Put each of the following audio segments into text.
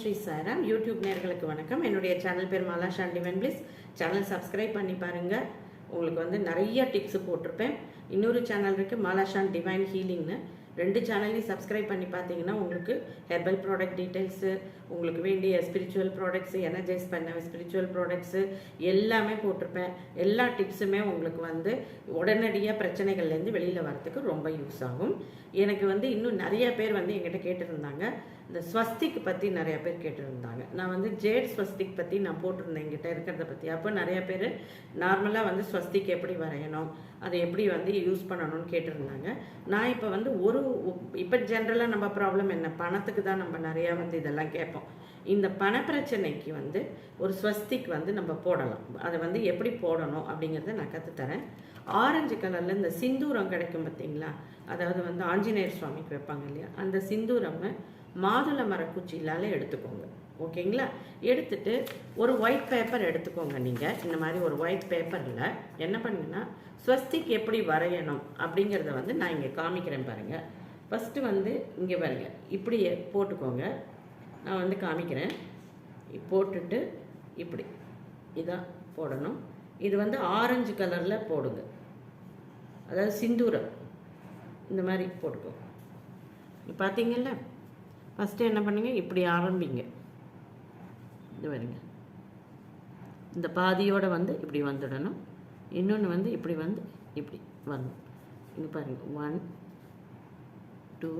Sri Sairam YouTube நேர்களுக்கு வணக்கம். என்னுடைய சேனல் பேர் மாலா ஷாண்டிவன் டிவன் சேனல் சப்ஸ்கிரைப் பண்ணி பாருங்க. உங்களுக்கு வந்து நிறைய டிப்ஸ் போட்டிருப்பேன். இன்னொரு சேனல் இருக்குது மாலாஷான் டிவைன் ஹீலிங்னு ரெண்டு சேனல்லையும் சப்ஸ்கிரைப் பண்ணி பார்த்தீங்கன்னா உங்களுக்கு ஹெர்பல் ப்ராடக்ட் டீட்டெயில்ஸு உங்களுக்கு வேண்டிய ஸ்பிரிச்சுவல் ப்ராடக்ட்ஸு எனர்ஜைஸ் பண்ண ஸ்பிரிச்சுவல் ப்ராடக்ட்ஸு எல்லாமே போட்டிருப்பேன். எல்லா டிப்ஸுமே உங்களுக்கு வந்து உடனடியாக பிரச்சனைகள்லேருந்து வெளியில் வரத்துக்கு ரொம்ப யூஸ் ஆகும். எனக்கு வந்து இன்னும் நிறைய பேர் வந்து எங்கிட்ட கேட்டிருந்தாங்க. இந்த ஸ்வஸ்திக் பற்றி நிறைய பேர் கேட்டிருந்தாங்க. நான் வந்து ஜேட் ஸ்வஸ்திக் பற்றி நான் போட்டிருந்தேன் எங்கிட்ட இருக்கிறத பற்றி அப்போ நிறைய பேர் நார்மலாக வந்து ஸ்வஸ்திக் எப்படி வரையணும் அதை எப்படி வந்து யூஸ் பண்ணணும்னு கேட்டிருந்தாங்க. நான் இப்போ வந்து ஒரு இப்போ ஜென்ரலாக நம்ம ப்ராப்ளம் என்ன? பணத்துக்கு தான் நம்ம நிறையா வந்து இதெல்லாம் கேட்போம். இந்த பண பிரச்சனைக்கு வந்து ஒரு ஸ்வஸ்திக் வந்து நம்ம போடலாம். அதை வந்து எப்படி போடணும் அப்படிங்கிறத நான் கற்றுத்தரேன் ஆரஞ்சு கலரில் இந்த சிந்தூரம் கிடைக்கும் பார்த்தீங்களா? அதாவது வந்து ஆஞ்சநேயர் சுவாமிக்கு வைப்பாங்க இல்லையா? அந்த சிந்தூரமை மாதுளை மரக்குச்சியிலால எடுத்துக்கோங்க. ஓகேங்களா? எடுத்துட்டு ஒரு ஒயிட் பேப்பர் எடுத்துக்கோங்க நீங்கள் இந்த மாதிரி ஒரு ஒயிட் பேப்பரில் என்ன பண்ணுங்கன்னா ஸ்வஸ்திக் எப்படி வரையணும் அப்படிங்கிறத வந்து நான் இங்கே காமிக்கிறேன் பாருங்கள் ஃபஸ்ட்டு வந்து இங்கே பாருங்க. இப்படி போட்டுக்கோங்க. நான் வந்து காமிக்கிறேன். போட்டுட்டு இப்படி. இதான் போடணும். இது வந்து ஆரஞ்சு கலரில் போடுங்க. அதாவது சிந்தூரம். இந்த மாதிரி போட்டுக்கோங்க. பார்த்தீங்கல்ல ஃபஸ்ட்டு என்ன பண்ணுங்க? இப்படி ஆரம்பிங்க. இது வருங்க இந்த பாதியோட வந்து இப்படி வந்துடணும். இன்னொன்று வந்து இப்படி வந்து இப்படி வரணும். இங்கே பாருங்கள் ஒன் டூ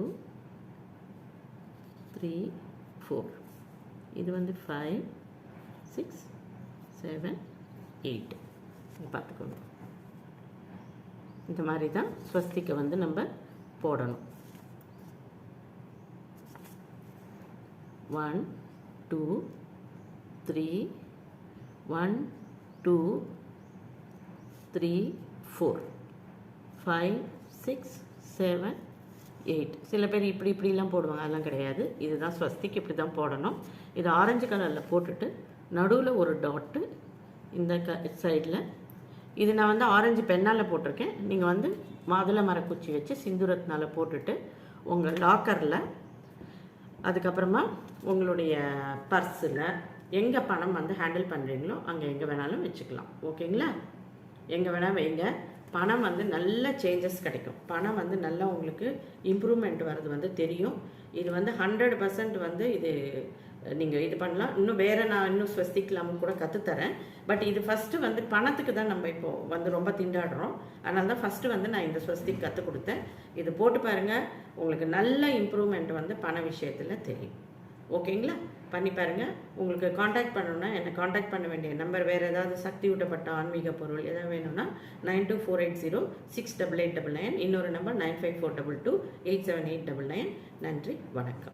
த்ரீ ஃபோர் இது வந்து ஃபைவ் சிக்ஸ் செவன் எயிட் பார்த்துக்கோங்க. இந்த மாதிரி தான் ஸ்வஸ்திக்கை வந்து நம்ம போடணும். One two three one two three four five six seven eight சில பேர் இப்படி இப்படிலாம் போடுவாங்க. அதெல்லாம் கிடையாது. இதுதான் ஸ்வஸ்திக்கு இப்படி தான் போடணும். இது ஆரஞ்சு கலரில் போட்டுட்டு நடுவில் ஒரு டாட்டு இந்த க சைடில் இது நான் வந்து ஆரஞ்சு பெண்ணால் போட்டிருக்கேன். நீங்கள் வந்து மாதுளை மரக்குச்சி வச்சு சிந்துரத்தினால போட்டுட்டு உங்கள் லாக்கரில் அதுக்கப்புறமா உங்களுடைய பர்ஸில் எங்கே பணம் வந்து ஹேண்டில் பண்ணுறீங்களோ அங்கே எங்கே வேணாலும் வச்சுக்கலாம். ஓகேங்களா? எங்கே வேணால் வைங்க. பணம் வந்து நல்ல சேஞ்சஸ் கிடைக்கும். பணம் வந்து நல்லா உங்களுக்கு இம்ப்ரூவ்மெண்ட் வர்றது வந்து தெரியும். இது வந்து ஹண்ட்ரட் பர்சன்ட் வந்து இது நீங்கள் இது பண்ணலாம். இன்னும் வேறு நான் இன்னும் ஸ்வஸ்திக்கலாமும் கூட கற்றுத்தரேன் பட் இது ஃபஸ்ட்டு வந்து பணத்துக்கு தான் நம்ம இப்போது வந்து ரொம்ப திண்டாடுறோம். அதனால தான் ஃபஸ்ட்டு வந்து நான் இந்த ஸ்வஸ்திக் கற்றுக் கொடுத்தேன். இது போட்டு பாருங்கள் உங்களுக்கு நல்ல இம்ப்ரூவ்மெண்ட் வந்து பண விஷயத்தில் தெரியும். ஓகேங்களா? பண்ணி பாருங்கள் உங்களுக்கு காண்டாக்ட் பண்ணணுன்னா என்னை காண்டாக்ட் பண்ண வேண்டிய நம்பர் வேறு ஏதாவது சக்தி ஊட்டப்பட்ட ஆன்மீக பொருள் எதாவது வேணும்னா nine two four eight zero six double eight double nine இன்னொரு number nine five four double two eight seven eight double nine நன்றி. வணக்கம்.